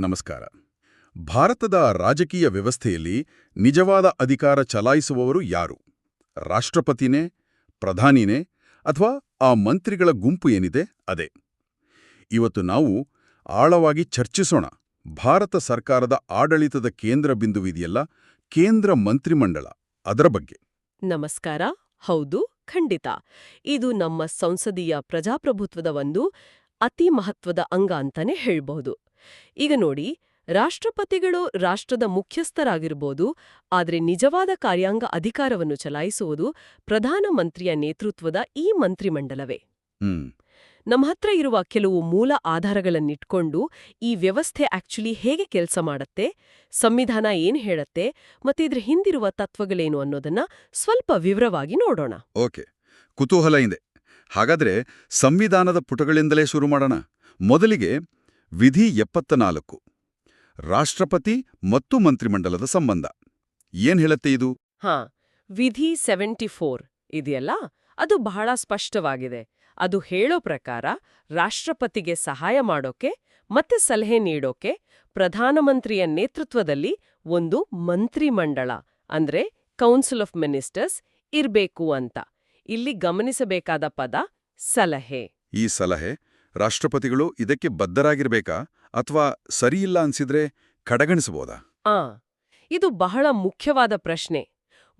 ನಮಸ್ಕಾರ. ಭಾರತದ ರಾಜಕೀಯ ವ್ಯವಸ್ಥೆಯಲ್ಲಿ ನಿಜವಾದ ಅಧಿಕಾರ ಚಲಾಯಿಸುವವರು ಯಾರು? ರಾಷ್ಟ್ರಪತಿನೇ, ಪ್ರಧಾನಿನೇ ಅಥವಾ ಆ ಮಂತ್ರಿಗಳ ಗುಂಪು ಏನಿದೆ? ಅದೇ. ಇವತ್ತು ನಾವು ಆಳವಾಗಿ ಚರ್ಚಿಸೋಣ. ಭಾರತ ಸರ್ಕಾರದ ಆಡಳಿತದ ಕೇಂದ್ರ ಬಿಂದುವಿದೆಯಲ್ಲ ಕೇಂದ್ರ ಮಂತ್ರಿಮಂಡಲ, ಅದರ ಬಗ್ಗೆ. ನಮಸ್ಕಾರ. ಹೌದು, ಖಂಡಿತ. ಇದು ನಮ್ಮ ಸಂಸದೀಯ ಪ್ರಜಾಪ್ರಭುತ್ವದ ಒಂದು ಅತಿ ಮಹತ್ವದ ಅಂಗ ಅಂತಾನೆ ಹೇಳ್ಬಹುದು. ಈಗ ನೋಡಿ ರಾಷ್ಟ್ರಪತಿಗಳು ರಾಷ್ಟ್ರದ ಮುಖ್ಯಸ್ಥರಾಗಿರ್ಬೋದು ಆದರೆ ನಿಜವಾದ ಕಾರ್ಯಾಂಗ ಅಧಿಕಾರವನ್ನು ಚಲಾಯಿಸುವುದು ಪ್ರಧಾನಮಂತ್ರಿಯ ನೇತೃತ್ವದ ಈ ಮಂತ್ರಿಮಂಡಲವೇ. ಹ್ಮ್. ನಮ್ಮ ಹತ್ರ ಇರುವ ಕೆಲವು ಮೂಲ ಆಧಾರಗಳನ್ನಿಟ್ಕೊಂಡು ಈ ವ್ಯವಸ್ಥೆ ಆಕ್ಚುಲಿ ಹೇಗೆ ಕೆಲಸ ಮಾಡತ್ತೆ ಸಂವಿಧಾನ ಏನ್ ಹೇಳತ್ತೆ ಮತ್ತೆ ಇದ್ರ ಹಿಂದಿರುವ ತತ್ವಗಳೇನು ಅನ್ನೋದನ್ನ ಸ್ವಲ್ಪ ವಿವರವಾಗಿ ನೋಡೋಣ. ಓಕೆ. ಕುತೂಹಲ ಇದೆ. ಹಾಗಾದ್ರೆ ಸಂವಿಧಾನದ ಪುಟಗಳಿಂದಲೇ ಶುರು ಮಾಡೋಣ. ಮೊದಲಿಗೆ ವಿಧಿ ಎಪ್ಪತ್ತ ನಾಲ್ಕು ರಾಷ್ಟ್ರಪತಿ ಮತ್ತು ಮಂತ್ರಿಮಂಡಲದ ಸಂಬಂಧ. ಏನ್ ಹೇಳತ್ತೆ ಇದು? ಹಾ, ವಿಧಿ ಸೆವೆಂಟಿ ಫೋರ್ ಇದೆಯಲ್ಲ? ಅದು ಬಹಳ ಸ್ಪಷ್ಟವಾಗಿದೆ. ಅದು ಹೇಳೋ ಪ್ರಕಾರ ರಾಷ್ಟ್ರಪತಿಗೆ ಸಹಾಯ ಮಾಡೋಕೆ ಮತ್ತೆ ಸಲಹೆ ನೀಡೋಕೆ ಪ್ರಧಾನಮಂತ್ರಿಯ ನೇತೃತ್ವದಲ್ಲಿ ಒಂದು ಮಂತ್ರಿಮಂಡಳ ಅಂದ್ರೆ ಕೌನ್ಸಿಲ್ ಆಫ್ ಮಿನಿಸ್ಟರ್ಸ್ ಇರ್ಬೇಕು ಅಂತ. ಇಲ್ಲಿ ಗಮನಿಸಬೇಕಾದ ಪದ ಸಲಹೆ. ಈ ಸಲಹೆ ರಾಷ್ಟ್ರಪತಿಗಳು ಇದಕ್ಕೆ ಬದ್ಧರಾಗಿರ್ಬೇಕಾ ಅಥವಾ ಸರಿಯಿಲ್ಲ ಅನ್ಸಿದ್ರೆ ಕಡೆಗಣಿಸಬಹುದಾ? ಆ ಇದು ಬಹಳ ಮುಖ್ಯವಾದ ಪ್ರಶ್ನೆ.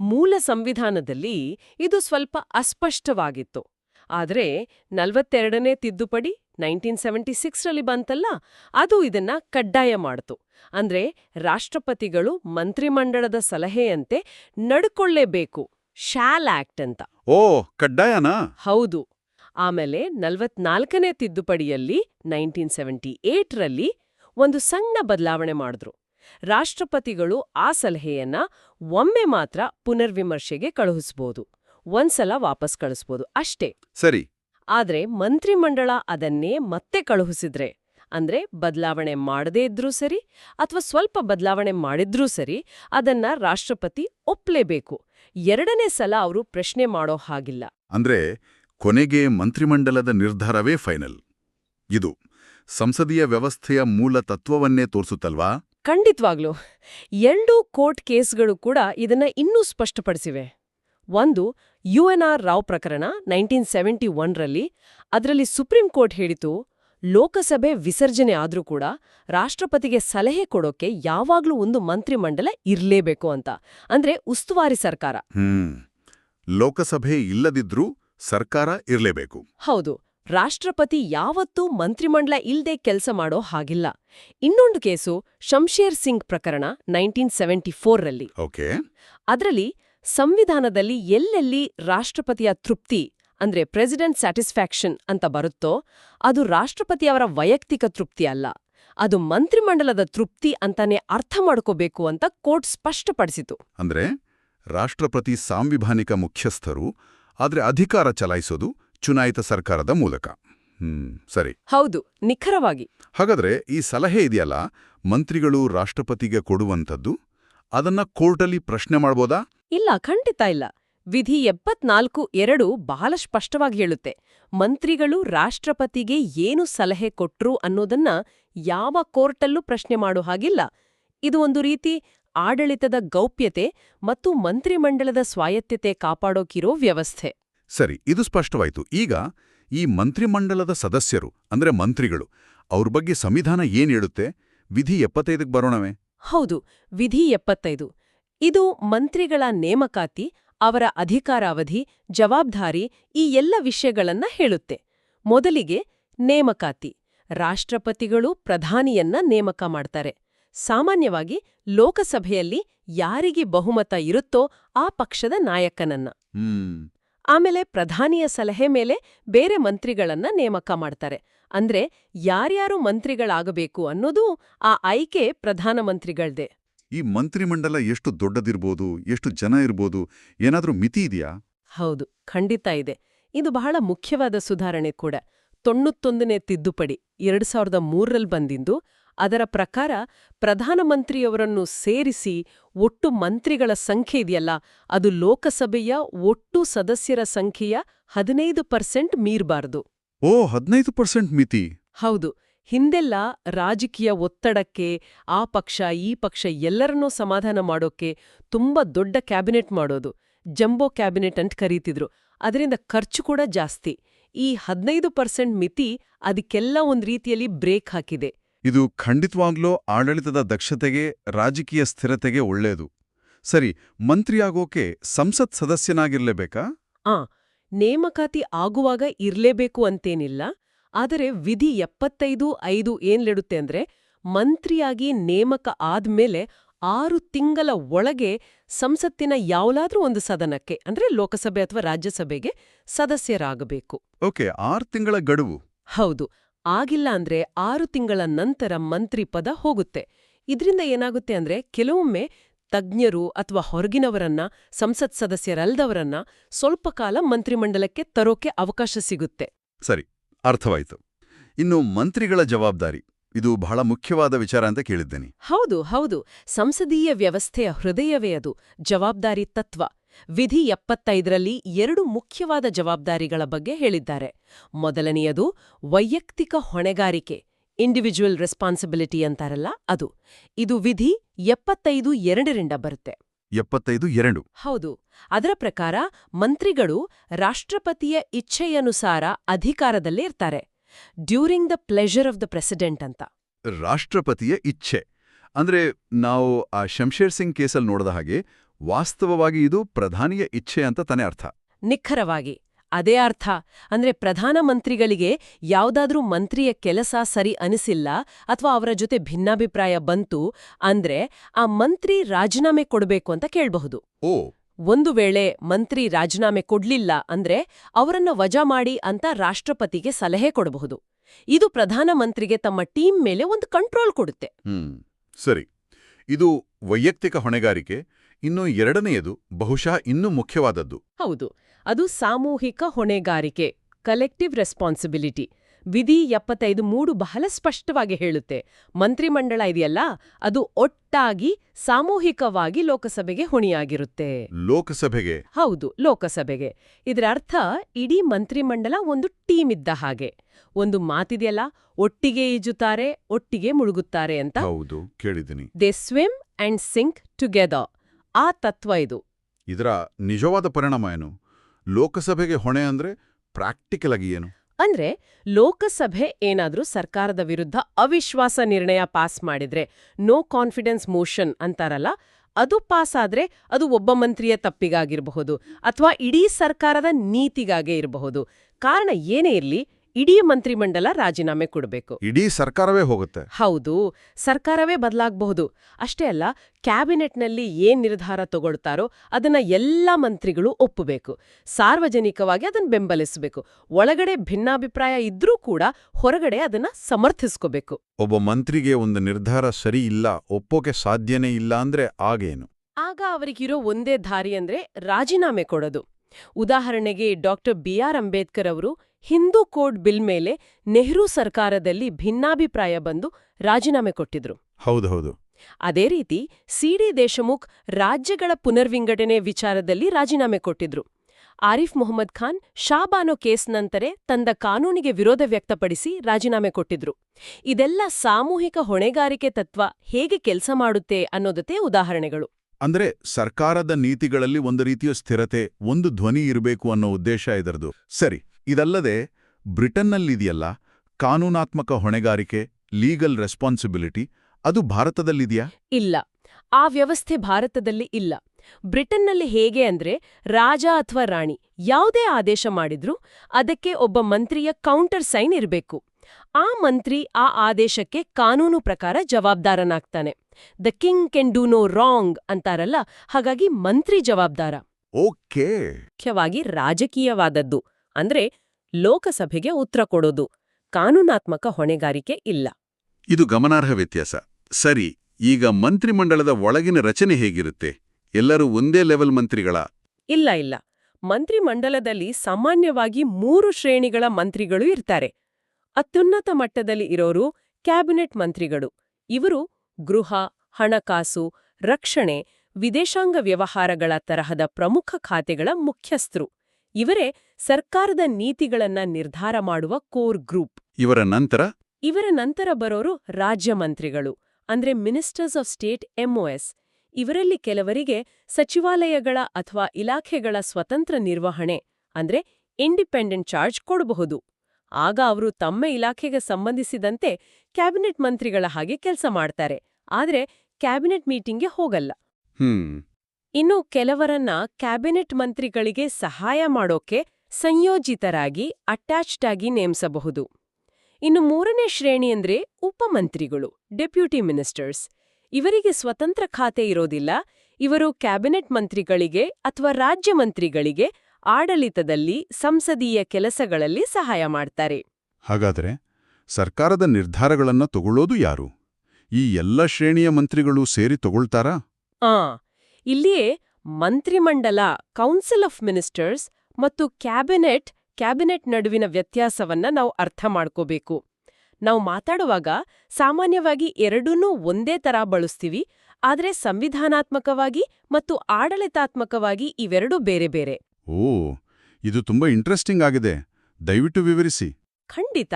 ಮೂಲ ಸಂವಿಧಾನದಲ್ಲಿ ಇದು ಸ್ವಲ್ಪ ಅಸ್ಪಷ್ಟವಾಗಿತ್ತು. ಆದರೆ ನಲವತ್ತೆರಡನೇ ತಿದ್ದುಪಡಿ ನೈನ್ಟೀನ್ ಸೆವೆಂಟಿ ಸಿಕ್ಸ್ರಲ್ಲಿ ಬಂತಲ್ಲ ಅದು ಇದನ್ನ ಕಡ್ಡಾಯ ಮಾಡ್ತು. ಅಂದ್ರೆ ರಾಷ್ಟ್ರಪತಿಗಳು ಮಂತ್ರಿಮಂಡಳದ ಸಲಹೆಯಂತೆ ನಡ್ಕೊಳ್ಳೇಬೇಕು. ಶಾಲ್ ಆಕ್ಟ್ ಅಂತ. ಓ ಕಡ್ಡಾಯನಾ? ಹೌದು. ಆಮೇಲೆ ನಲವತ್ನಾಲ್ಕನೇ ತಿದ್ದುಪಡಿಯಲ್ಲಿ ನೈನ್ಟೀನ್ ಸೆವೆಂಟಿ ಏಟ್ರಲ್ಲಿ ಒಂದು ಸಣ್ಣ ಬದಲಾವಣೆ ಮಾಡಿದ್ರು. ರಾಷ್ಟ್ರಪತಿಗಳು ಆ ಸಲಹೆಯನ್ನ ಒಮ್ಮೆ ಮಾತ್ರ ಪುನರ್ವಿಮರ್ಶೆಗೆ ಕಳುಹಿಸ್ಬೋದು. ಒಂದ್ಸಲ ವಾಪಸ್ ಕಳಿಸ್ಬೋದು ಅಷ್ಟೇ. ಸರಿ. ಆದ್ರೆ ಮಂತ್ರಿಮಂಡಳ ಅದನ್ನೇ ಮತ್ತೆ ಕಳುಹಿಸಿದ್ರೆ ಅಂದ್ರೆ ಬದಲಾವಣೆ ಮಾಡದೇ ಇದ್ರೂ ಸರಿ ಅಥವಾ ಸ್ವಲ್ಪ ಬದಲಾವಣೆ ಮಾಡಿದ್ರೂ ಸರಿ ಅದನ್ನ ರಾಷ್ಟ್ರಪತಿ ಒಪ್ಲೇಬೇಕು. ಎರಡನೇ ಸಲ ಅವರು ಪ್ರಶ್ನೆ ಮಾಡೋ ಹಾಗಿಲ್ಲ. ಅಂದ್ರೆ ಕೊನೆಗೆ ಮಂತ್ರಿಮಂಡಲದ ನಿರ್ಧಾರವೇ ಫೈನಲ್. ಇದು ಸಂಸದೀಯ ವ್ಯವಸ್ಥೆಯ ಮೂಲ ತತ್ವವನ್ನೇ ತೋರಿಸುತ್ತಲ್ವಾ? ಖಂಡಿತ್ವಾಗ್ಲೂ. ಎರಡೂ ಕೋರ್ಟ್ ಕೇಸ್ಗಳು ಕೂಡ ಇದನ್ನ ಇನ್ನೂ ಸ್ಪಷ್ಟಪಡಿಸಿವೆ. ಒಂದು ಯು ಎನ್ ಆರ್ ರಾವ್ ಪ್ರಕರಣ ನೈನ್ಟೀನ್ ಸೆವೆಂಟಿ ಒನ್ರಲ್ಲಿ ಅದರಲ್ಲಿ ಸುಪ್ರೀಂ ಕೋರ್ಟ್ ಹೇಳಿತು ಲೋಕಸಭೆ ವಿಸರ್ಜನೆ ಆದ್ರೂ ಕೂಡ ರಾಷ್ಟ್ರಪತಿಗೆ ಸಲಹೆ ಕೊಡೋಕೆ ಯಾವಾಗ್ಲೂ ಒಂದು ಮಂತ್ರಿಮಂಡಲ ಇರ್ಲೇಬೇಕು ಅಂತ. ಅಂದ್ರೆ ಉಸ್ತುವಾರಿ ಸರ್ಕಾರ. ಲೋಕಸಭೆ ಇಲ್ಲದಿದ್ರೂ ಸರ್ಕಾರ ಇರ್ಲೇಬೇಕು. ಹೌದು. ರಾಷ್ಟ್ರಪತಿ ಯಾವತ್ತೂ ಮಂತ್ರಿಮಂಡಲ ಇಲ್ದೇ ಕೆಲಸ ಮಾಡೋ ಹಾಗಿಲ್ಲ. ಇನ್ನೊಂದು ಕೇಸು ಶಂಶೇರ್ ಸಿಂಗ್ ಪ್ರಕರಣ ನೈನ್ಟೀನ್ ಸೆವೆಂಟಿ ಫೋರ್ರಲ್ಲಿ ಓಕೆ. ಅದರಲ್ಲಿ ಸಂವಿಧಾನದಲ್ಲಿ ಎಲ್ಲೆಲ್ಲಿ ರಾಷ್ಟ್ರಪತಿಯ ತೃಪ್ತಿ ಅಂದ್ರೆ ಪ್ರೆಸಿಡೆಂಟ್ ಸ್ಯಾಟಿಸ್ಫ್ಯಾಕ್ಷನ್ ಅಂತ ಬರುತ್ತೋ ಅದು ರಾಷ್ಟ್ರಪತಿಯವರ ವೈಯಕ್ತಿಕ ತೃಪ್ತಿ ಅಲ್ಲ. ಅದು ಮಂತ್ರಿಮಂಡಲದ ತೃಪ್ತಿ ಅಂತಾನೆ ಅರ್ಥ ಮಾಡ್ಕೋಬೇಕು ಅಂತ ಕೋರ್ಟ್ ಸ್ಪಷ್ಟಪಡಿಸಿತು. ಅಂದ್ರೆ ರಾಷ್ಟ್ರಪತಿ ಸಾಂವಿಧಾನಿಕ ಮುಖ್ಯಸ್ಥರು ಆದ್ರೆ ಅಧಿಕಾರ ಚಲಾಯಿಸೋದು ಚುನಾಯಿತ ಸರ್ಕಾರದ ಮೂಲಕ. ಹ್ಮ್ ಸರಿ. ಹೌದು ನಿಖರವಾಗಿ. ಹಾಗಾದ್ರೆ ಈ ಸಲಹೆ ಇದೆಯಲ್ಲ ಮಂತ್ರಿಗಳು ರಾಷ್ಟ್ರಪತಿಗೆ ಕೊಡುವಂಥದ್ದು ಅದನ್ನ ಕೋರ್ಟಲ್ಲಿ ಪ್ರಶ್ನೆ ಮಾಡ್ಬೋದಾ? ಇಲ್ಲ ಖಂಡಿತ ಇಲ್ಲ. ವಿಧಿ ಎಪ್ಪತ್ನಾಲ್ಕು ಎರಡು ಬಹಳ ಸ್ಪಷ್ಟವಾಗಿ ಹೇಳುತ್ತೆ. ಮಂತ್ರಿಗಳು ರಾಷ್ಟ್ರಪತಿಗೆ ಏನು ಸಲಹೆ ಕೊಟ್ರು ಅನ್ನೋದನ್ನ ಯಾವ ಕೋರ್ಟಲ್ಲೂ ಪ್ರಶ್ನೆ ಮಾಡೋ ಹಾಗಿಲ್ಲ. ಇದು ಒಂದು ರೀತಿ ಆಡಳಿತದ ಗೌಪ್ಯತೆ ಮತ್ತು ಮಂತ್ರಿಮಂಡಲದ ಸ್ವಾಯತ್ತತೆ ಕಾಪಾಡೋಕಿರೋ ವ್ಯವಸ್ಥೆ. ಸರಿ ಇದು ಸ್ಪಷ್ಟವಾಯಿತು. ಈಗ ಈ ಮಂತ್ರಿಮಂಡಲದ ಸದಸ್ಯರು ಅಂದ್ರೆ ಮಂತ್ರಿಗಳು ಅವ್ರ ಬಗ್ಗೆ ಸಂವಿಧಾನ ಏನ್ ಹೇಳುತ್ತೆ? ವಿಧಿ ಎಪ್ಪತ್ತೈದಕ್ಕೆ ಬರೋಣವೇ. ಹೌದು ವಿಧಿ ಎಪ್ಪತ್ತೈದು. ಇದು ಮಂತ್ರಿಗಳ ನೇಮಕಾತಿ ಅವರ ಅಧಿಕಾರಾವಧಿ ಜವಾಬ್ದಾರಿ ಈ ಎಲ್ಲ ವಿಷಯಗಳನ್ನ ಹೇಳುತ್ತೆ. ಮೊದಲಿಗೆ ನೇಮಕಾತಿ. ರಾಷ್ಟ್ರಪತಿಗಳು ಪ್ರಧಾನಿಯನ್ನ ನೇಮಕ ಮಾಡ್ತಾರೆ. ಸಾಮಾನ್ಯವಾಗಿ ಲೋಕಸಭೆಯಲ್ಲಿ ಯಾರಿಗೆ ಬಹುಮತ ಇರುತ್ತೋ ಆ ಪಕ್ಷದ ನಾಯಕನನ್ನ. ಆಮೇಲೆ ಪ್ರಧಾನಿಯ ಸಲಹೆ ಮೇಲೆ ಬೇರೆ ಮಂತ್ರಿಗಳನ್ನ ನೇಮಕ ಮಾಡ್ತಾರೆ. ಅಂದ್ರೆ ಯಾರ್ಯಾರು ಮಂತ್ರಿಗಳಾಗಬೇಕು ಅನ್ನೋದು ಆ ಆಯ್ಕೆ ಪ್ರಧಾನಮಂತ್ರಿಗಳ್ದೇ ಈ ಮಂತ್ರಿಮಂಡಲ ಎಷ್ಟು ದೊಡ್ಡದಿರ್ಬೋದು ಎಷ್ಟು ಜನ ಇರ್ಬೋದು ಏನಾದರೂ ಮಿತಿ ಇದೆಯಾ? ಹೌದು ಖಂಡಿತ ಇದೆ. ಇದು ಬಹಳ ಮುಖ್ಯವಾದ ಸುಧಾರಣೆ ಕೂಡ. ತೊಣ್ಣೂತ್ತೊಂದನೇ ತಿದ್ದುಪಡಿ ಎರಡು ಸಾವಿರದ ಮೂರರಲ್ಲಿ ಬಂದಿದ್ದು ಅದರ ಪ್ರಕಾರ ಪ್ರಧಾನಮಂತ್ರಿಯವರನ್ನು ಸೇರಿಸಿ ಒಟ್ಟು ಮಂತ್ರಿಗಳ ಸಂಖ್ಯೆ ಇದೆಯಲ್ಲ ಅದು ಲೋಕಸಭೆಯ ಒಟ್ಟು ಸದಸ್ಯರ ಸಂಖ್ಯೆಯ ಹದಿನೈದು ಪರ್ಸೆಂಟ್ ಮೀರಬಾರದು. ಓ ಹದಿನೈದು ಪರ್ಸೆಂಟ್ ಮಿತಿ. ಹೌದು ಹಿಂದೆಲ್ಲ ರಾಜಕೀಯ ಒತ್ತಡಕ್ಕೆ ಆ ಪಕ್ಷ ಈ ಪಕ್ಷ ಎಲ್ಲರನ್ನೂ ಸಮಾಧಾನ ಮಾಡೋಕೆ ತುಂಬಾ ದೊಡ್ಡ ಕ್ಯಾಬಿನೆಟ್ ಮಾಡೋದು ಜಂಬೋ ಕ್ಯಾಬಿನೆಟ್ ಅಂತ ಕರೀತಿದ್ರು. ಅದರಿಂದ ಖರ್ಚು ಕೂಡ ಜಾಸ್ತಿ. ಈ ಹದಿನೈದು ಪರ್ಸೆಂಟ್ ಮಿತಿ ಅದಕ್ಕೆಲ್ಲ ಒಂದ್ ರೀತಿಯಲ್ಲಿ ಬ್ರೇಕ್ ಹಾಕಿದೆ. ಇದು ಖಂಡಿತವಾಗ್ಲೂ ಆಡಳಿತದ ದಕ್ಷತೆಗೆ ರಾಜಕೀಯ ಸ್ಥಿರತೆಗೆ ಒಳ್ಳೆಯದು ಸರಿ ಮಂತ್ರಿಯಾಗೋಕೆ ಸಂಸತ್ ಸದಸ್ಯನಾಗಿರ್ಲೇಬೇಕಾ? ಆ ನೇಮಕಾತಿ ಆಗುವಾಗ ಇರ್ಲೇಬೇಕು ಅಂತೇನಿಲ್ಲ. ಆದರೆ ವಿಧಿ ಎಪ್ಪತ್ತೈದು ಐದು ಏನ್ಲಿಡುತ್ತೆ ಅಂದ್ರೆ ಮಂತ್ರಿಯಾಗಿ ನೇಮಕ ಆದ್ಮೇಲೆ ಆರು ತಿಂಗಳ ಒಳಗೆ ಸಂಸತ್ತಿನ ಯಾವ್ಲಾದ್ರೂ ಒಂದು ಸದನಕ್ಕೆ ಅಂದ್ರೆ ಲೋಕಸಭೆ ಅಥವಾ ರಾಜ್ಯಸಭೆಗೆ ಸದಸ್ಯರಾಗಬೇಕು. ಓಕೆ ಆರು ತಿಂಗಳ ಗಡುವು. ಹೌದು ಆಗಿಲ್ಲ ಅಂದ್ರೆ ಆರು ತಿಂಗಳ ನಂತರ ಮಂತ್ರಿ ಪದ ಹೋಗುತ್ತೆ. ಇದರಿಂದ ಏನಾಗುತ್ತೆ ಅಂದ್ರೆ ಕೆಲವೊಮ್ಮೆ ತಜ್ಞರು ಅಥವಾ ಹೊರಗಿನವರನ್ನ ಸಂಸತ್ ಸದಸ್ಯರಲ್ದವರನ್ನ ಸ್ವಲ್ಪ ಕಾಲ ಮಂತ್ರಿಮಂಡಲಕ್ಕೆ ತರೋಕೆ ಅವಕಾಶ ಸಿಗುತ್ತೆ. ಸರಿ ಅರ್ಥವಾಯ್ತು. ಇನ್ನು ಮಂತ್ರಿಗಳ ಜವಾಬ್ದಾರಿ, ಇದು ಬಹಳ ಮುಖ್ಯವಾದ ವಿಚಾರ ಅಂತ ಕೇಳಿದ್ದೇನೆ. ಹೌದು ಹೌದು. ಸಂಸದೀಯ ವ್ಯವಸ್ಥೆಯ ಹೃದಯವೇ ಅದು, ಜವಾಬ್ದಾರಿ ತತ್ವ. ವಿಧಿ ಎಪ್ಪತ್ತೈದರಲ್ಲಿ ಎರಡು ಮುಖ್ಯವಾದ ಜವಾಬ್ದಾರಿಗಳ ಬಗ್ಗೆ ಹೇಳಿದ್ದಾರೆ. ಮೊದಲನೆಯದು, ವೈಯಕ್ತಿಕ ಹೊಣೆಗಾರಿಕೆ ಇಂಡಿವಿಜುವಲ್ ರೆಸ್ಪಾನ್ಸಿಬಿಲಿಟಿ ಅಂತಾರಲ್ಲ ಅದು. ಇದು ವಿಧಿ ಎಪ್ಪತ್ತೈದು ಎರಡರಿಂದ ಬರುತ್ತೆ. ಎಪ್ಪತ್ತೈದು ಎರಡು. ಹೌದು. ಅದರ ಪ್ರಕಾರ ಮಂತ್ರಿಗಳು ರಾಷ್ಟ್ರಪತಿಯ ಇಚ್ಛೆಯನುಸಾರ ಅಧಿಕಾರದಲ್ಲೇ ಇರ್ತಾರೆ. During the pleasure of the president ಅಂತ. ರಾಷ್ಟ್ರಪತಿಯ ಇಚ್ಛೆ. ಅಂದ್ರೆ ನಾವು ಆ ಶಂಶೇರ್ ಸಿಂಗ್ ಕೇಸಲ್ಲಿ ನೋಡಿದ ಹಾಗೆ ವಾಸ್ತವವಾಗಿ ಇದು ಪ್ರಧಾನಿಯ ಇಚ್ಛೆ ಅಂತ ತಾನೇ ಅರ್ಥ. ನಿಖರವಾಗಿ. ಅದೇ ಅರ್ಥ. ಅಂದ್ರೆ ಪ್ರಧಾನಮಂತ್ರಿಗಳಿಗೆ ಯಾವುದಾದ್ರೂ ಮಂತ್ರಿಯ ಕೆಲಸ ಸರಿ ಅನಿಸಿಲ್ಲ ಅಥವಾ ಅವರ ಜೊತೆ ಭಿನ್ನಾಭಿಪ್ರಾಯ ಬಂತು ಅಂದ್ರೆ ಆ ಮಂತ್ರಿ ರಾಜೀನಾಮೆ ಕೊಡಬೇಕು ಅಂತ ಕೇಳಬಹುದು. ಓ. ಒಂದು ವೇಳೆ ಮಂತ್ರಿ ರಾಜೀನಾಮೆ ಕೊಡ್ಲಿಲ್ಲ ಅಂದ್ರೆ ಅವರನ್ನು ವಜಾ ಮಾಡಿ ಅಂತ ರಾಷ್ಟ್ರಪತಿಗೆ ಸಲಹೆ ಕೊಡಬಹುದು. ಇದು ಪ್ರಧಾನಮಂತ್ರಿಗೆ ತಮ್ಮ ಟೀಮ್ ಮೇಲೆ ಒಂದು ಕಂಟ್ರೋಲ್ ಕೊಡುತ್ತೆ. ಹ್ಮ್ ಸರಿ. ಇದು ವೈಯಕ್ತಿಕ ಹೊಣೆಗಾರಿಕೆ ಇನ್ನು ಎರಡನೆಯದು ಬಹುಶಃ ಇನ್ನೂ ಮುಖ್ಯವಾದದ್ದು. ಹೌದು. ಅದು ಸಾಮೂಹಿಕ ಹೊಣೆಗಾರಿಕೆ ಕಲೆಕ್ಟಿವ್ ರೆಸ್ಪಾನ್ಸಿಬಿಲಿಟಿ ವಿಧಿ ಎಪ್ಪತ್ತೈದು ಮೂಡು ಬಹಳ ಸ್ಪಷ್ಟವಾಗಿ ಹೇಳುತ್ತೆ. ಮಂತ್ರಿಮಂಡಲ ಇದೆಯಲ್ಲ ಅದು ಒಟ್ಟಾಗಿ ಸಾಮೂಹಿಕವಾಗಿ ಲೋಕಸಭೆಗೆ ಹೊಣೆಯಾಗಿರುತ್ತೆ. ಲೋಕಸಭೆಗೆ? ಹೌದು ಲೋಕಸಭೆಗೆ. ಇದರ ಅರ್ಥ ಇಡೀ ಮಂತ್ರಿಮಂಡಲ ಒಂದು ಟೀಮ್ ಇದ್ದ ಹಾಗೆ. ಒಂದು ಮಾತಿದೆಯಲ್ಲ ಒಟ್ಟಿಗೆ ಈಜುತ್ತಾರೆ ಒಟ್ಟಿಗೆ ಮುಳುಗುತ್ತಾರೆ ಅಂತ. ಹೌದು ಕೇಳಿದ್ದೀನಿ. They swim and sink together ಆ ತತ್ವ ಇದು. ಇದರ ನಿಜವಾದ ಪರಿಣಾಮ ಏನು? ಲೋಕಸಭೆಗೆ ಹೊಣೆ ಅಂದ್ರೆ ಪ್ರಾಕ್ಟಿಕಲ್ ಆಗಿ ಏನು? ಅಂದ್ರೆ ಲೋಕಸಭೆ ಏನಾದ್ರೂ ಸರ್ಕಾರದ ವಿರುದ್ಧ ಅವಿಶ್ವಾಸ ನಿರ್ಣಯ ಪಾಸ್ ಮಾಡಿದ್ರೆ ನೋ ಕಾನ್ಫಿಡೆನ್ಸ್ ಮೋಷನ್ ಅಂತಾರಲ್ಲ, ಅದು ಪಾಸ್ ಆದ್ರೆ ಅದು ಒಬ್ಬ ಮಂತ್ರಿಯ ತಪ್ಪಿಗಾಗಿರಬಹುದು ಅಥವಾ ಇಡೀ ಸರ್ಕಾರದ ನೀತಿಗಾಗೇ ಇರಬಹುದು. ಕಾರಣ ಏನೇ ಇರ್ಲಿ ಇಡೀ ಮಂತ್ರಿಮಂಡಲ ರಾಜೀನಾಮೆ ಕೊಡಬೇಕು. ಇಡೀ ಸರ್ಕಾರವೇ ಹೋಗುತ್ತೆ. ಹೌದು ಸರ್ಕಾರವೇ ಬದಲಾಗಬಹುದು. ಅಷ್ಟೇ ಅಲ್ಲ ಕ್ಯಾಬಿನೆಟ್ನಲ್ಲಿ ಏನ್ ನಿರ್ಧಾರ ತಗೊಳ್ತಾರೋ ಅದನ್ನ ಎಲ್ಲ ಮಂತ್ರಿಗಳು ಒಪ್ಪಬೇಕು. ಸಾರ್ವಜನಿಕವಾಗಿ ಅದನ್ನ ಬೆಂಬಲಿಸಬೇಕು. ಒಳಗಡೆ ಭಿನ್ನಾಭಿಪ್ರಾಯ ಇದ್ರೂ ಕೂಡ ಹೊರಗಡೆ ಅದನ್ನ ಸಮರ್ಥಿಸ್ಕೋಬೇಕು. ಒಬ್ಬ ಮಂತ್ರಿಗೆ ಒಂದು ನಿರ್ಧಾರ ಸರಿ ಇಲ್ಲ ಒಪ್ಪೋಕೆ ಸಾಧ್ಯನೇ ಇಲ್ಲ ಅಂದ್ರೆ ಆಗೇನು? ಆಗ ಅವರಿಗಿರೋ ಒಂದೇ ದಾರಿ ಅಂದ್ರೆ ರಾಜೀನಾಮೆ ಕೊಡೋದು. ಉದಾಹರಣೆಗೆ ಡಾಕ್ಟರ್ ಬಿ ಆರ್ ಅಂಬೇಡ್ಕರ್ ಅವರು ಹಿಂದೂ ಕೋಡ್ ಬಿಲ್ ಮೇಲೆ ನೆಹರು ಸರ್ಕಾರದಲ್ಲಿ ಭಿನ್ನಾಭಿಪ್ರಾಯ ಬಂದು ರಾಜೀನಾಮೆ ಕೊಟ್ಟಿದ್ರು. ಹೌದು ಹೌದು ಅದೇ ರೀತಿ ಸಿಡಿ ದೇಶಮುಖ್ ರಾಜ್ಯಗಳ ಪುನರ್ವಿಂಗಡಣೆ ವಿಚಾರದಲ್ಲಿ ರಾಜೀನಾಮೆ ಕೊಟ್ಟಿದ್ರು. ಆರಿಫ್ ಮೊಹಮ್ಮದ್ ಖಾನ್ ಶಾಬಾನೋ ಕೇಸ್ ನಂತರ ತಂದ ಕಾನೂನಿಗೆ ವಿರೋಧ ವ್ಯಕ್ತಪಡಿಸಿ ರಾಜೀನಾಮೆ ಕೊಟ್ಟಿದ್ರು. ಇದೆಲ್ಲ ಸಾಮೂಹಿಕ ಹೊಣೆಗಾರಿಕೆ ತತ್ವ ಹೇಗೆ ಕೆಲಸ ಮಾಡುತ್ತೆ ಅನ್ನೋದಕ್ಕೆ ಉದಾಹರಣೆಗಳು. ಅಂದ್ರೆ ಸರ್ಕಾರದ ನೀತಿಗಳಲ್ಲಿ ಒಂದು ರೀತಿಯ ಸ್ಥಿರತೆ ಒಂದು ಧ್ವನಿ ಇರಬೇಕು ಅನ್ನೋ ಉದ್ದೇಶ ಇದರದು. ಸರಿ ಇದಲ್ಲದೆ ಬ್ರಿಟನ್ನಲ್ಲಿದೆಯಲ್ಲ ಕಾನೂನಾತ್ಮಕ ಹೊಣೆಗಾರಿಕೆ ಲೀಗಲ್ ರೆಸ್ಪಾನ್ಸಿಬಿಲಿಟಿ ಅದು ಭಾರತದಲ್ಲಿದೆಯಾ? ಇಲ್ಲ. ಆ ವ್ಯವಸ್ಥೆ ಭಾರತದಲ್ಲಿ ಇಲ್ಲ. ಬ್ರಿಟನ್ನಲ್ಲಿ ಹೇಗೆ ಅಂದ್ರೆ ರಾಜ ಅಥವಾ ರಾಣಿ ಯಾವುದೇ ಆದೇಶ ಮಾಡಿದ್ರೂ ಅದಕ್ಕೆ ಒಬ್ಬ ಮಂತ್ರಿಯ ಕೌಂಟರ್ ಸೈನ್ ಇರಬೇಕು. ಆ ಮಂತ್ರಿ ಆ ಆದೇಶಕ್ಕೆ ಕಾನೂನು ಪ್ರಕಾರ ಜವಾಬ್ದಾರನಾಗ್ತಾನೆ. The king can do no wrong ಅಂತಾರಲ್ಲ ಹಾಗಾಗಿ ಮಂತ್ರಿ ಜವಾಬ್ದಾರ. ಓಕೆ. ಮುಖ್ಯವಾಗಿ ರಾಜಕೀಯವಾದದ್ದು. ಅಂದ್ರೆ ಲೋಕಸಭೆಗೆ ಉತ್ತರ ಕೊಡೋದು ಕಾನೂನಾತ್ಮಕ ಹೊಣೆಗಾರಿಕೆ ಇಲ್ಲ. ಇದು ಗಮನಾರ್ಹ ವ್ಯತ್ಯಾಸ. ಸರಿ ಈಗ ಮಂತ್ರಿಮಂಡಲದ ಒಳಗಿನ ರಚನೆ ಹೇಗಿರುತ್ತೆ? ಎಲ್ಲರೂ ಒಂದೇ ಲೆವೆಲ್ ಮಂತ್ರಿಗಳ? ಇಲ್ಲ ಇಲ್ಲ. ಮಂತ್ರಿಮಂಡಲದಲ್ಲಿ ಸಾಮಾನ್ಯವಾಗಿ ಮೂರು ಶ್ರೇಣಿಗಳ ಮಂತ್ರಿಗಳು ಇರ್ತಾರೆ. ಅತ್ಯುನ್ನತ ಮಟ್ಟದಲ್ಲಿ ಇರೋರು ಕ್ಯಾಬಿನೆಟ್ ಮಂತ್ರಿಗಳು. ಇವರು ಗೃಹ ಹಣಕಾಸು ರಕ್ಷಣೆ ವಿದೇಶಾಂಗ ವ್ಯವಹಾರಗಳ ತರಹದ ಪ್ರಮುಖ ಖಾತೆಗಳ ಮುಖ್ಯಸ್ಥರು. ಇವರೇ ಸರ್ಕಾರದ ನೀತಿಗಳನ್ನ ನಿರ್ಧಾರ ಮಾಡುವ ಕೋರ್ ಗ್ರೂಪ್. ಇವರ ನಂತರ? ಇವರ ನಂತರ ಬರೋರು ರಾಜ್ಯ ಮಂತ್ರಿಗಳು ಅಂದ್ರೆ ಮಿನಿಸ್ಟರ್ಸ್ ಆಫ್ ಸ್ಟೇಟ್ ಎಂಒಎಸ್ ಇವರಲ್ಲಿ ಕೆಲವರಿಗೆ ಸಚಿವಾಲಯಗಳ ಅಥವಾ ಇಲಾಖೆಗಳ ಸ್ವತಂತ್ರ ನಿರ್ವಹಣೆ ಅಂದ್ರೆ ಇಂಡಿಪೆಂಡೆಂಟ್ ಚಾರ್ಜ್ ಕೊಡಬಹುದು. ಆಗ ಅವರು ತಮ್ಮ ಇಲಾಖೆಗೆ ಸಂಬಂಧಿಸಿದಂತೆ ಕ್ಯಾಬಿನೆಟ್ ಮಂತ್ರಿಗಳ ಹಾಗೆ ಕೆಲಸ ಮಾಡ್ತಾರೆ ಆದ್ರೆ ಕ್ಯಾಬಿನೆಟ್ ಮೀಟಿಂಗ್ಗೆ ಹೋಗಲ್ಲ. ಹ್ಮ್. ಇನ್ನು ಕೆಲವರನ್ನ ಕ್ಯಾಬಿನೆಟ್ ಮಂತ್ರಿಗಳಿಗೆ ಸಹಾಯ ಮಾಡೋಕೆ ಸಂಯೋಜಿತರಾಗಿ ಅಟ್ಯಾಚ್ಡ್ ಆಗಿ ನೇಮಿಸಬಹುದು. ಇನ್ನು ಮೂರನೇ ಶ್ರೇಣಿ ಅಂದ್ರೆ ಉಪಮಂತ್ರಿಗಳು ಡೆಪ್ಯೂಟಿ ಮಿನಿಸ್ಟರ್ಸ್. ಇವರಿಗೆ ಸ್ವತಂತ್ರ ಖಾತೆ ಇರೋದಿಲ್ಲ. ಇವರು ಕ್ಯಾಬಿನೆಟ್ ಮಂತ್ರಿಗಳಿಗೆ ಅಥವಾ ರಾಜ್ಯ ಮಂತ್ರಿಗಳಿಗೆ ಆಡಳಿತದಲ್ಲಿ ಸಂಸದೀಯ ಕೆಲಸಗಳಲ್ಲಿ ಸಹಾಯ ಮಾಡ್ತಾರೆ. ಹಾಗಾದ್ರೆ ಸರ್ಕಾರದ ನಿರ್ಧಾರಗಳನ್ನ ತಗೊಳ್ಳೋದು ಯಾರು? ಈ ಎಲ್ಲ ಶ್ರೇಣಿಯ ಮಂತ್ರಿಗಳು ಸೇರಿ ತಗೊಳ್ತಾರಾ? ಆ ಇಲ್ಲಿಯೇ ಮಂತ್ರಿಮಂಡಲ ಕೌನ್ಸಿಲ್ ಆಫ್ ಮಿನಿಸ್ಟರ್ಸ್ ಮತ್ತು ಕ್ಯಾಬಿನೆಟ್ ಕ್ಯಾಬಿನೆಟ್ ನಡುವಿನ ವ್ಯತ್ಯಾಸವನ್ನ ನಾವು ಅರ್ಥ ಮಾಡ್ಕೋಬೇಕು. ನಾವು ಮಾತಾಡುವಾಗ ಸಾಮಾನ್ಯವಾಗಿ ಎರಡನ್ನೂ ಒಂದೇ ತರ ಬಳಸ್ತೀವಿ ಆದರೆ ಸಂವಿಧಾನಾತ್ಮಕವಾಗಿ ಮತ್ತು ಆಡಳಿತಾತ್ಮಕವಾಗಿ ಇವೆರಡೂ ಬೇರೆ ಬೇರೆ. ಓ ಇದು ತುಂಬಾ ಇಂಟ್ರೆಸ್ಟಿಂಗ್ ಆಗಿದೆ. ದಯವಿಟ್ಟು ವಿವರಿಸಿ. ಖಂಡಿತ.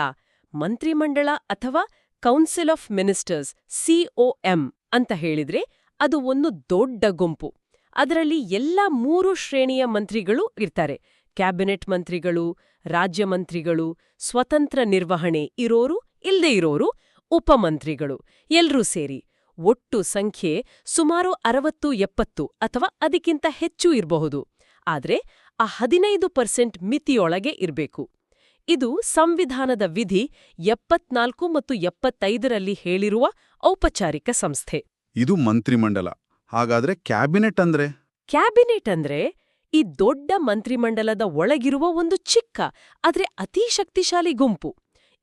ಮಂತ್ರಿಮಂಡಳ ಅಥವಾ ಕೌನ್ಸಿಲ್ ಆಫ್ ಮಿನಿಸ್ಟರ್ಸ್ ಸಿಒಎಂ ಅಂತ ಹೇಳಿದ್ರೆ ಅದು ಒಂದು ದೊಡ್ಡ ಗುಂಪು. ಅದರಲ್ಲಿ ಎಲ್ಲ ಮೂರು ಶ್ರೇಣಿಯ ಮಂತ್ರಿಗಳು ಇರ್ತಾರೆ. ಕ್ಯಾಬಿನೆಟ್ ಮಂತ್ರಿಗಳು, ರಾಜ್ಯ ಮಂತ್ರಿಗಳು, ಸ್ವತಂತ್ರ ನಿರ್ವಹಣೆ ಇರೋರು, ಇಲ್ದೇ ಇರೋರು ಉಪಮಂತ್ರಿಗಳು ಎಲ್ರೂ ಸೇರಿ. ಒಟ್ಟು ಸಂಖ್ಯೆ ಸುಮಾರು ಅರವತ್ತು, ಎಪ್ಪತ್ತು ಅಥವಾ ಅದಕ್ಕಿಂತ ಹೆಚ್ಚು ಇರಬಹುದು. ಆದರೆ ಆ ಹದಿನೈದು ಪರ್ಸೆಂಟ್ ಮಿತಿಯೊಳಗೆ ಇರಬೇಕು. ಇದು ಸಂವಿಧಾನದ ವಿಧಿ ಎಪ್ಪತ್ನಾಲ್ಕು ಮತ್ತು ಎಪ್ಪತ್ತೈದರಲ್ಲಿ ಹೇಳಿರುವ ಔಪಚಾರಿಕ ಸಂಸ್ಥೆ. ಇದು ಮಂತ್ರಿಮಂಡಲ. ಹಾಗಾದ್ರೆ ಕ್ಯಾಬಿನೆಟ್ ಅಂದ್ರೆ? ಕ್ಯಾಬಿನೆಟ್ ಅಂದ್ರೆ ಈ ದೊಡ್ಡ ಮಂತ್ರಿಮಂಡಲದ ಒಳಗಿರುವ ಒಂದು ಚಿಕ್ಕ ಆದ್ರೆ ಅತಿ ಶಕ್ತಿಶಾಲಿ ಗುಂಪು.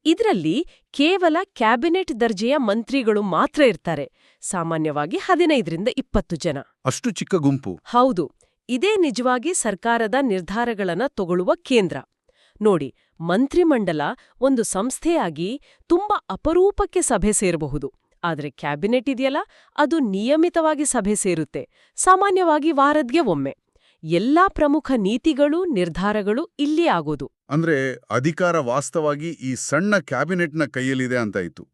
ಇದರಲ್ಲಿ ಕೇವಲ ಕ್ಯಾಬಿನೆಟ್ ದರ್ಜೆಯ ಮಂತ್ರಿಗಳು ಮಾತ್ರ ಇರ್ತಾರೆ. ಸಾಮಾನ್ಯವಾಗಿ ಹದಿನೈದರಿಂದ ಇಪ್ಪತ್ತು ಜನ. ಅಷ್ಟು ಚಿಕ್ಕ ಗುಂಪು. ಹೌದು ಇದೇ ನಿಜವಾಗಿ ಸರ್ಕಾರದ ನಿರ್ಧಾರಗಳನ್ನ ತಗೊಳ್ಳುವ ಕೇಂದ್ರ. ನೋಡಿ ಮಂತ್ರಿಮಂಡಲ ಒಂದು ಸಂಸ್ಥೆಯಾಗಿ ತುಂಬಾ ಅಪರೂಪಕ್ಕೆ ಸಭೆ ಸೇರಬಹುದು. ಆದ್ರೆ ಕ್ಯಾಬಿನೆಟ್ ಇದೆಯಲ್ಲ ಅದು ನಿಯಮಿತವಾಗಿ ಸಭೆ ಸೇರುತ್ತೆ. ಸಾಮಾನ್ಯವಾಗಿ ವಾರದ್ಗೆ ಒಮ್ಮೆ. ಎಲ್ಲಾ ಪ್ರಮುಖ ನೀತಿಗಳು ನಿರ್ಧಾರಗಳು ಇಲ್ಲಿ ಆಗೋದು. ಅಂದ್ರೆ ಅಧಿಕಾರ ವಾಸ್ತವಾಗಿ ಈ ಸಣ್ಣ ಕ್ಯಾಬಿನೆಟ್ನ ಕೈಯಲ್ಲಿದೆ ಅಂತಾಯ್ತು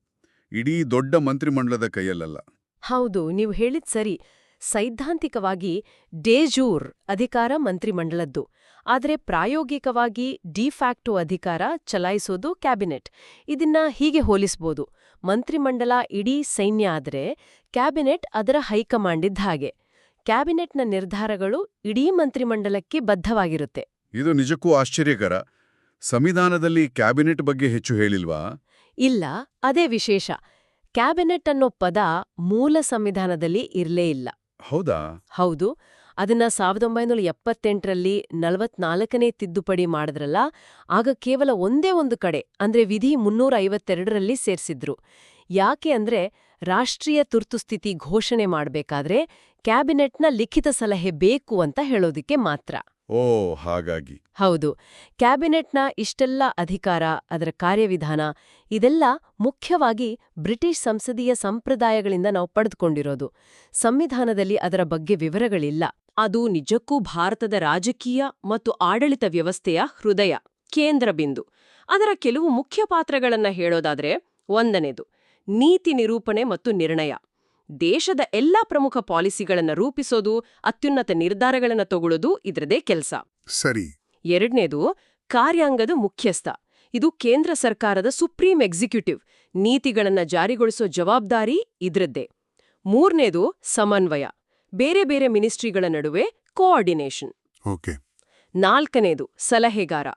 ಇಡೀ ದೊಡ್ಡ ಮಂತ್ರಿಮಂಡಲದ ಕೈಯಲ್ಲಲ್ಲ. ಹೌದು ನೀವು ಹೇಳಿದ್ ಸರಿ. ಸೈದ್ಧಾಂತಿಕವಾಗಿ ಡೇಜೂರ್ ಅಧಿಕಾರ ಮಂತ್ರಿಮಂಡಲದ್ದು. ಆದರೆ ಪ್ರಾಯೋಗಿಕವಾಗಿ ಡಿಫ್ಯಾಕ್ಟೋ ಅಧಿಕಾರ ಚಲಾಯಿಸೋದು ಕ್ಯಾಬಿನೆಟ್. ಇದನ್ನ ಹೀಗೆ ಹೋಲಿಸ್ಬೋದು. ಮಂತ್ರಿಮಂಡಲ ಇಡೀ ಸೈನ್ಯ ಆದರೆ ಕ್ಯಾಬಿನೆಟ್ ಅದರ ಹೈಕಮಾಂಡಿದ್ದ ಹಾಗೆ. ಕ್ಯಾಬಿನೆಟ್ನ ನಿರ್ಧಾರಗಳು ಇಡೀ ಮಂತ್ರಿಮಂಡಲಕ್ಕೆ ಬದ್ಧವಾಗಿರುತ್ತೆ. ಇದು ನಿಜಕ್ಕೂ ಆಶ್ಚರ್ಯಕರ. ಸಂವಿಧಾನದಲ್ಲಿ ಕ್ಯಾಬಿನೆಟ್ ಬಗ್ಗೆ ಹೆಚ್ಚು ಹೇಳಿಲ್ವಾ? ಇಲ್ಲ ಅದೇ ವಿಶೇಷ. ಕ್ಯಾಬಿನೆಟ್ ಅನ್ನೋ ಪದ ಮೂಲ ಸಂವಿಧಾನದಲ್ಲಿ ಇರಲೇ ಇಲ್ಲ. ಹೌದಾ? ಹೌದು. ಅದನ್ನ ಸಾವಿರದ ಒಂಬೈನೂರ ಎಪ್ಪತ್ತೆಂಟರಲ್ಲಿ ನಲವತ್ನಾಲ್ಕನೇ ತಿದ್ದುಪಡಿ ಮಾಡಿದ್ರಲ್ಲ ಆಗ ಕೇವಲ ಒಂದೇ ಒಂದು ಕಡೆ ಅಂದ್ರೆ ವಿಧಿ ಮುನ್ನೂರ ಐವತ್ತೆರಡರಲ್ಲಿ ಸೇರಿಸಿದ್ರು. ಯಾಕೆ ಅಂದ್ರೆ ರಾಷ್ಟ್ರೀಯ ತುರ್ತುಸ್ಥಿತಿ ಘೋಷಣೆ ಮಾಡಬೇಕಾದ್ರೆ ಕ್ಯಾಬಿನೆಟ್ನ ಲಿಖಿತ ಸಲಹೆ ಬೇಕು ಅಂತ ಹೇಳೋದಿಕ್ಕೆ ಮಾತ್ರ. ಓ ಹಾಗಾಗಿ. ಹೌದು. ಕ್ಯಾಬಿನೆಟ್ನ ಇಷ್ಟೆಲ್ಲ ಅಧಿಕಾರ ಅದರ ಕಾರ್ಯವಿಧಾನ ಇದೆಲ್ಲ ಮುಖ್ಯವಾಗಿ ಬ್ರಿಟಿಷ್ ಸಂಸದೀಯ ಸಂಪ್ರದಾಯಗಳಿಂದ ನಾವು ಪಡೆದುಕೊಂಡಿರೋದು. ಸಂವಿಧಾನದಲ್ಲಿ ಅದರ ಬಗ್ಗೆ ವಿವರಗಳಿಲ್ಲ. ಅದು ನಿಜಕ್ಕೂ ಭಾರತದ ರಾಜಕೀಯ ಮತ್ತು ಆಡಳಿತ ವ್ಯವಸ್ಥೆಯ ಹೃದಯ ಕೇಂದ್ರ ಬಿಂದು. ಅದರ ಕೆಲವು ಮುಖ್ಯ ಪಾತ್ರಗಳನ್ನ ಹೇಳೋದಾದ್ರೆ ಒಂದನೇದು ನೀತಿ ನಿರೂಪಣೆ ಮತ್ತು ನಿರ್ಣಯ. ದೇಶದ ಎಲ್ಲಾ ಪ್ರಮುಖ ಪಾಲಿಸಿಗಳನ್ನ ರೂಪಿಸೋದು ಅತ್ಯುನ್ನತ ನಿರ್ಧಾರಗಳನ್ನ ತಗೊಳ್ಳೋದು ಇದ್ರದೇ ಕೆಲಸ. ಸರಿ. ಎರಡನೇದು ಕಾರ್ಯಾಂಗದ ಮುಖ್ಯಸ್ಥ. ಇದು ಕೇಂದ್ರ ಸರ್ಕಾರದ ಸುಪ್ರೀಂ ಎಕ್ಸಿಕ್ಯೂಟಿವ್. ನೀತಿಗಳನ್ನ ಜಾರಿಗೊಳಿಸೋ ಜವಾಬ್ದಾರಿ ಇದ್ರದ್ದೇ. ಮೂರನೇದು ಸಮನ್ವಯ. ಬೇರೆ ಬೇರೆ ಮಿನಿಸ್ಟ್ರಿಗಳ ನಡುವೆ ಕೋಆರ್ಡಿನೇಷನ್. ಓಕೆ. ನಾಲ್ಕನೇದು ಸಲಹೆಗಾರ.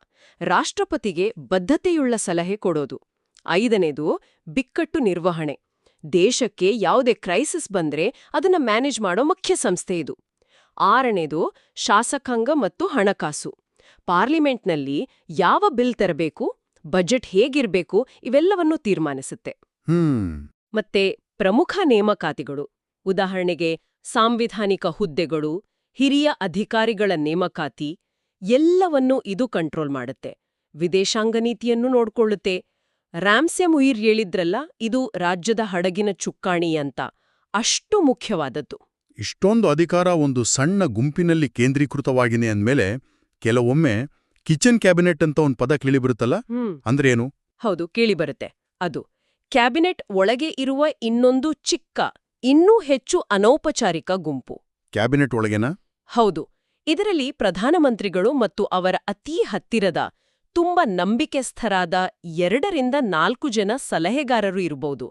ರಾಷ್ಟ್ರಪತಿಗೆ ಬದ್ಧತೆಯುಳ್ಳ ಸಲಹೆ ಕೊಡೋದು. ಐದನೇದು ಬಿಕ್ಕಟ್ಟು ನಿರ್ವಹಣೆ. ದೇಶಕ್ಕೆ ಯಾವುದೇ ಕ್ರೈಸಿಸ್ ಬಂದ್ರೆ ಅದನ್ನ ಮ್ಯಾನೇಜ್ ಮಾಡೋ ಮುಖ್ಯ ಸಂಸ್ಥೆ ಇದು. ಆರನೇದು ಶಾಸಕಾಂಗ ಮತ್ತು ಹಣಕಾಸು. ಪಾರ್ಲಿಮೆಂಟ್ನಲ್ಲಿ ಯಾವ ಬಿಲ್ ತರಬೇಕು ಬಜೆಟ್ ಹೇಗಿರ್ಬೇಕು ಇವೆಲ್ಲವನ್ನೂ ತೀರ್ಮಾನಿಸುತ್ತೆ. ಮತ್ತೆ ಪ್ರಮುಖ ನೇಮಕಾತಿಗಳು. ಉದಾಹರಣೆಗೆ ಸಾಂವಿಧಾನಿಕ ಹುದ್ದೆಗಳು ಹಿರಿಯ ಅಧಿಕಾರಿಗಳ ನೇಮಕಾತಿ ಎಲ್ಲವನ್ನೂ ಇದು ಕಂಟ್ರೋಲ್ ಮಾಡುತ್ತೆ. ವಿದೇಶಾಂಗ ನೀತಿಯನ್ನು ನೋಡ್ಕೊಳ್ಳುತ್ತೆ. ರಾಮ್ಸೆ ಮುಯಿರ್ ಹೇಳಿದ್ರಲ್ಲ ಇದು ರಾಜ್ಯದ ಹಡಗಿನ ಚುಕ್ಕಾಣಿ ಅಂತ. ಅಷ್ಟು ಮುಖ್ಯವಾದದ್ದು. ಇಷ್ಟೊಂದು ಅಧಿಕಾರ ಒಂದು ಸಣ್ಣ ಗುಂಪಿನಲ್ಲಿ ಕೇಂದ್ರೀಕೃತವಾಗಿದೆ ಅಂದ್ಮೇಲೆ ಕೆಲವೊಮ್ಮೆ ಕಿಚನ್ ಕ್ಯಾಬಿನೆಟ್ ಅಂತ ಒಂದು ಪದ ಕೇಳಿಬರುತ್ತಲ್ಲ? ಅಂದ್ರೇನು? ಹೌದು ಕೇಳಿಬರುತ್ತೆ. ಅದು. ಕ್ಯಾಬಿನೆಟ್ ಒಳಗೆ ಇರುವ ಇನ್ನೊಂದು ಚಿಕ್ಕ ಇನ್ನೂ ಹೆಚ್ಚು ಅನೌಪಚಾರಿಕ ಗುಂಪು. ಕ್ಯಾಬಿನೆಟ್ ಒಳಗೆನಾ? ಹೌದು. ಇದರಲ್ಲಿ ಪ್ರಧಾನಮಂತ್ರಿಗಳು ಮತ್ತು ಅವರ ಅತೀ ಹತ್ತಿರದ ತುಂಬ ನಂಬಿಕೆಸ್ಥರಾದ ಎರಡರಿಂದ ನಾಲ್ಕು ಜನ ಸಲಹೆಗಾರರು ಇರಬಹುದು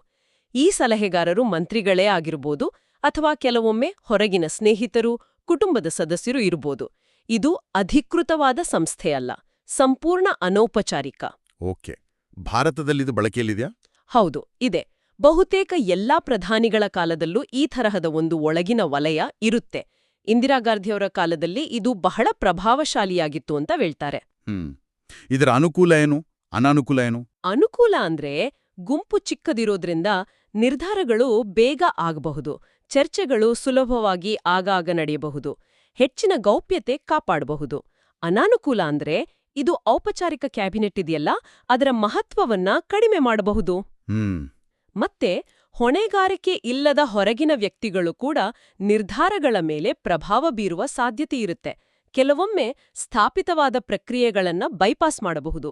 ಈ ಸಲಹೆಗಾರರು ಮಂತ್ರಿಗಳೇ ಆಗಿರಬಹುದು ಅಥವಾ ಕೆಲವೊಮ್ಮೆ ಹೊರಗಿನ ಸ್ನೇಹಿತರು ಕುಟುಂಬದ ಸದಸ್ಯರು ಇರಬಹುದು ಇದು ಅಧಿಕೃತವಾದ ಸಂಸ್ಥೆಯಲ್ಲ ಸಂಪೂರ್ಣ ಅನೌಪಚಾರಿಕ. ಓಕೆ. ಭಾರತದಲ್ಲಿದು ಬಳಕೆಯಲ್ಲಿದೆಯಾ? ಹೌದು ಇದೆ. ಬಹುತೇಕ ಎಲ್ಲಾ ಪ್ರಧಾನಿಗಳ ಕಾಲದಲ್ಲೂ ಈ ತರಹದ ಒಂದು ಒಳಗಿನ ವಲಯ ಇರುತ್ತೆ. ಇಂದಿರಾ ಗಾಂಧಿಯವರ ಕಾಲದಲ್ಲಿ ಇದು ಬಹಳ ಪ್ರಭಾವಶಾಲಿಯಾಗಿತ್ತು ಅಂತ ಹೇಳ್ತಾರೆ. ಇದರ ಅನುಕೂಲ ಏನು? ಅನಾನುಕೂಲ ಏನು? ಅನುಕೂಲ ಅಂದ್ರೆ ಗುಂಪು ಚಿಕ್ಕದಿರೋದ್ರಿಂದ ನಿರ್ಧಾರಗಳು ಬೇಗ ಆಗಬಹುದು. ಚರ್ಚೆಗಳು ಸುಲಭವಾಗಿ ಆಗಾಗ ನಡೆಯಬಹುದು. ಹೆಚ್ಚಿನ ಗೌಪ್ಯತೆ ಕಾಪಾಡಬಹುದು. ಅನಾನುಕೂಲ ಅಂದ್ರೆ ಇದು ಔಪಚಾರಿಕ ಕ್ಯಾಬಿನೆಟ್ ಇದೆಯಲ್ಲ ಅದರ ಮಹತ್ವವನ್ನ ಕಡಿಮೆ ಮಾಡಬಹುದು. ಮತ್ತೆ ಹೊಣೆಗಾರಿಕೆ ಇಲ್ಲದ ಹೊರಗಿನ ವ್ಯಕ್ತಿಗಳು ಕೂಡ ನಿರ್ಧಾರಗಳ ಮೇಲೆ ಪ್ರಭಾವ ಬೀರುವ ಸಾಧ್ಯತೆ ಇರುತ್ತೆ. ಕೆಲವೊಮ್ಮೆ ಸ್ಥಾಪಿತವಾದ ಪ್ರಕ್ರಿಯೆಗಳನ್ನ ಬೈಪಾಸ್ ಮಾಡಬಹುದು.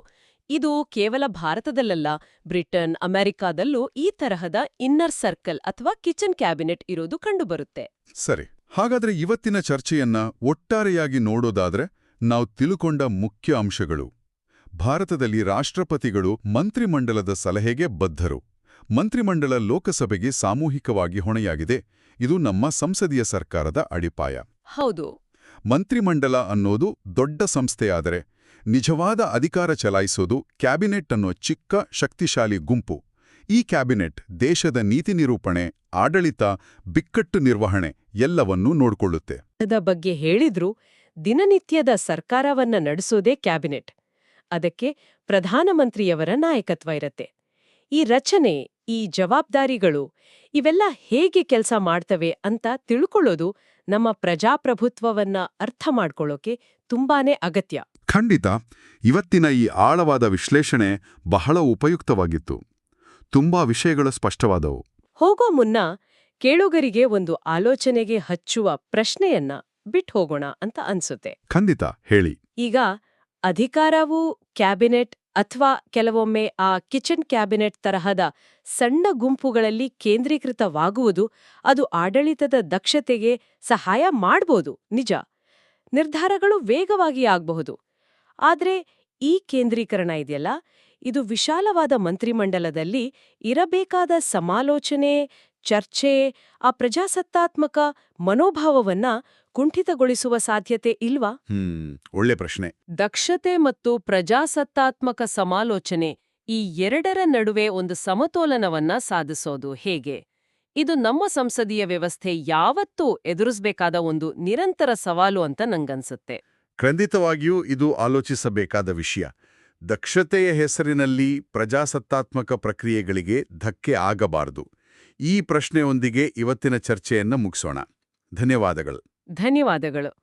ಇದು ಕೇವಲ ಭಾರತದಲ್ಲಲ್ಲ, ಬ್ರಿಟನ್, ಅಮೆರಿಕಾದಲ್ಲೂ ಈ ತರಹದ ಇನ್ನರ್ ಸರ್ಕಲ್ ಅಥವಾ ಕಿಚನ್ ಕ್ಯಾಬಿನೆಟ್ ಇರೋದು ಕಂಡುಬರುತ್ತೆ. ಸರಿ, ಹಾಗಾದ್ರೆ ಇವತ್ತಿನ ಚರ್ಚೆಯನ್ನ ಒಟ್ಟಾರೆಯಾಗಿ ನೋಡೋದಾದ್ರೆ ನಾವು ತಿಳುಕೊಂಡ ಮುಖ್ಯ ಅಂಶಗಳು. ಭಾರತದಲ್ಲಿ ರಾಷ್ಟ್ರಪತಿಗಳು ಮಂತ್ರಿಮಂಡಲದ ಸಲಹೆಗೆ ಬದ್ಧರು. ಮಂತ್ರಿಮಂಡಲ ಲೋಕಸಭೆಗೆ ಸಾಮೂಹಿಕವಾಗಿ ಹೊಣೆಯಾಗಿದೆ. ಇದು ನಮ್ಮ ಸಂಸದೀಯ ಸರ್ಕಾರದ ಅಡಿಪಾಯ. ಹೌದು. ಮಂತ್ರಿಮಂಡಲ ಅನ್ನೋದು ದೊಡ್ಡ ಸಂಸ್ಥೆಯಾದರೆ ನಿಜವಾದ ಅಧಿಕಾರ ಚಲಾಯಿಸೋದು ಕ್ಯಾಬಿನೆಟ್ ಅನ್ನೋ ಚಿಕ್ಕ ಶಕ್ತಿಶಾಲಿ ಗುಂಪು. ಈ ಕ್ಯಾಬಿನೆಟ್ ದೇಶದ ನೀತಿ ನಿರೂಪಣೆ ಆಡಳಿತ ಬಿಕ್ಕಟ್ಟು ನಿರ್ವಹಣೆ ಎಲ್ಲವನ್ನೂ ನೋಡಿಕೊಳ್ಳುತ್ತೆ. ಬಗ್ಗೆ ಹೇಳಿದ್ರು ದಿನನಿತ್ಯದ ಸರ್ಕಾರವನ್ನ ನಡೆಸೋದೇ ಕ್ಯಾಬಿನೆಟ್. ಅದಕ್ಕೆ ಪ್ರಧಾನಮಂತ್ರಿಯವರ ನಾಯಕತ್ವ ಇರತ್ತೆ. ಈ ರಚನೆ ಈ ಜವಾಬ್ದಾರಿಗಳು ಇವೆಲ್ಲ ಹೇಗೆ ಕೆಲಸ ಮಾಡ್ತವೆ ಅಂತ ತಿಳ್ಕೊಳ್ಳೋದು ನಮ್ಮ ಪ್ರಜಾಪ್ರಭುತ್ವವನ್ನ ಅರ್ಥ ಮಾಡ್ಕೊಳ್ಳೋಕೆ ತುಂಬಾನೇ ಅಗತ್ಯ. ಖಂಡಿತ ಇವತ್ತಿನ ಈ ಆಳವಾದ ವಿಶ್ಲೇಷಣೆ ಬಹಳ ಉಪಯುಕ್ತವಾಗಿತ್ತು. ತುಂಬಾ ವಿಷಯಗಳು ಸ್ಪಷ್ಟವಾದವು. ಹೋಗೋ ಮುನ್ನ ಕೇಳುಗರಿಗೆ ಒಂದು ಆಲೋಚನೆಗೆ ಹಚ್ಚುವ ಪ್ರಶ್ನೆಯನ್ನ ಬಿಟ್ ಹೋಗೋಣ ಅಂತ ಅನ್ಸುತ್ತೆ. ಖಂಡಿತ ಹೇಳಿ. ಈಗ ಅಧಿಕಾರವು ಕ್ಯಾಬಿನೆಟ್ ಅಥವಾ ಕೆಲವೊಮ್ಮೆ ಆ ಕಿಚನ್ ಕ್ಯಾಬಿನೆಟ್ ತರಹದ ಸಣ್ಣ ಗುಂಪುಗಳಲ್ಲಿ ಕೇಂದ್ರೀಕೃತವಾಗುವುದು ಅದು ಆಡಳಿತದ ದಕ್ಷತೆಗೆ ಸಹಾಯ ಮಾಡ್ಬೋದು, ನಿಜ. ನಿರ್ಧಾರಗಳು ವೇಗವಾಗಿ ಆಗಬಹುದು. ಆದ್ರೆ ಈ ಕೇಂದ್ರೀಕರಣ ಇದೆಯಲ್ಲ? ಇದು ವಿಶಾಲವಾದ ಮಂತ್ರಿಮಂಡಲದಲ್ಲಿ ಇರಬೇಕಾದ ಸಮಾಲೋಚನೆ, ಚರ್ಚೆ, ಆ ಪ್ರಜಾಸತ್ತಾತ್ಮಕ ಮನೋಭಾವವನ್ನ ಕುಂಠಿತಗೊಳಿಸುವ ಸಾಧ್ಯತೆ ಇಲ್ವಾ? ಹ್ಮ್ ಒಳ್ಳೆ ಪ್ರಶ್ನೆ. ದಕ್ಷತೆ ಮತ್ತು ಪ್ರಜಾಸತ್ತಾತ್ಮಕ ಸಮಾಲೋಚನೆ ಈ ಎರಡರ ನಡುವೆ ಒಂದು ಸಮತೋಲನವನ್ನ ಸಾಧಿಸೋದು ಹೇಗೆ? ಇದು ನಮ್ಮ ಸಂಸದೀಯ ವ್ಯವಸ್ಥೆ ಯಾವತ್ತೂ ಎದುರಿಸಬೇಕಾದ ಒಂದು ನಿರಂತರ ಸವಾಲು ಅಂತ ನಂಗನ್ಸುತ್ತೆ. ಖಂಡಿತವಾಗಿಯೂ ಇದು ಆಲೋಚಿಸಬೇಕಾದ ವಿಷಯ. ದಕ್ಷತೆಯ ಹೆಸರಿನಲ್ಲಿ ಪ್ರಜಾಸತ್ತಾತ್ಮಕ ಪ್ರಕ್ರಿಯೆಗಳಿಗೆ ಧಕ್ಕೆ ಆಗಬಾರದು. ಈ ಪ್ರಶ್ನೆಯೊಂದಿಗೆ ಇವತ್ತಿನ ಚರ್ಚೆಯನ್ನ ಮುಗಿಸೋಣ. ಧನ್ಯವಾದಗಳು. ಧನ್ಯವಾದಗಳು.